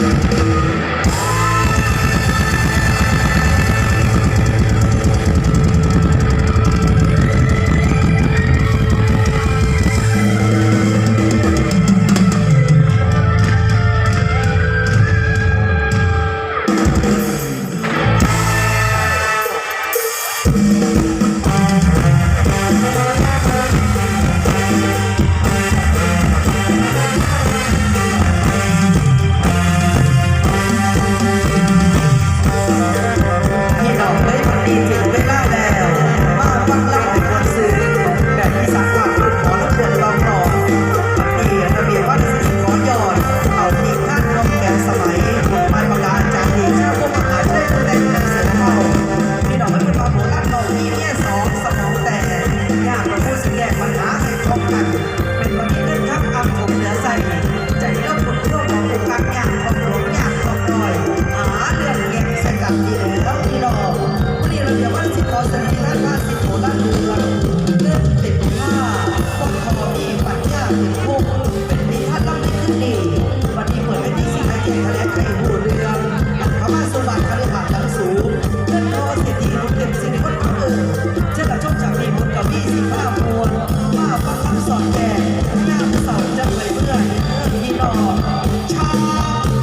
พี่ สอนแก่ย่ามเสาจะไปเมื่อยพี่น้องชา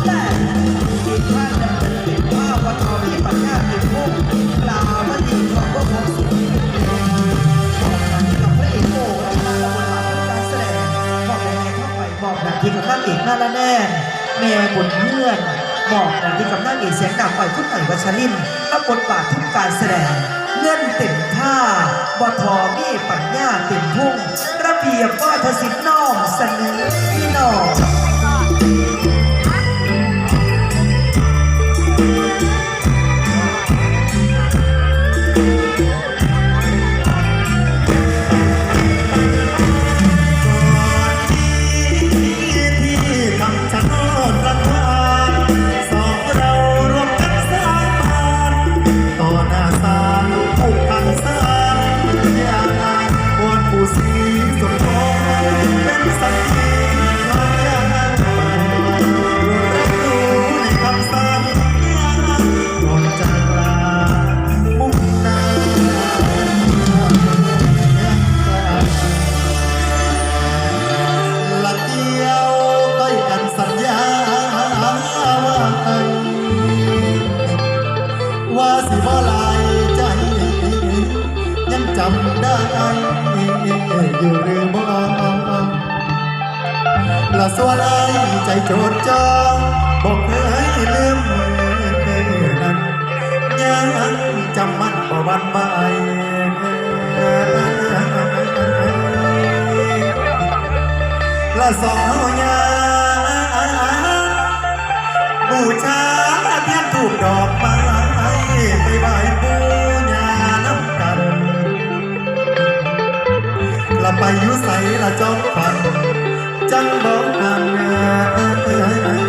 แลอีกท่านดำเนินเป็นภาพวัฒนมีปัญญาติดคุกกล่าวว่าดีของพวกของสุขกับพระเอกโอ้มาละบทบาทการแสดงบอกยังไงเข้าไปบอกหนังที่กับนางเอกหน้าละแน่แม่บนเพื่อนบอกหนังที่กับนางเอกเสียงดังไปคุณหน่อยวัชรินทร์รับบทบาททุกการแสดงเงื่อนเต็มท่าบทอมีปัญญาเต็มพุ่ง ระเบียบว่าทศิลป์น้อมเสนอพี่น้องำได้อยู่หรือบ่ละส่วนไอใจโจดจ้องบอกเคยลืมมือนั้นยังจำมันบ่วันไหวละสองยาบูชาเทียนถูกดอกไม้ไปไหว้ ยุใสละจอมฟันจังบอกทางเ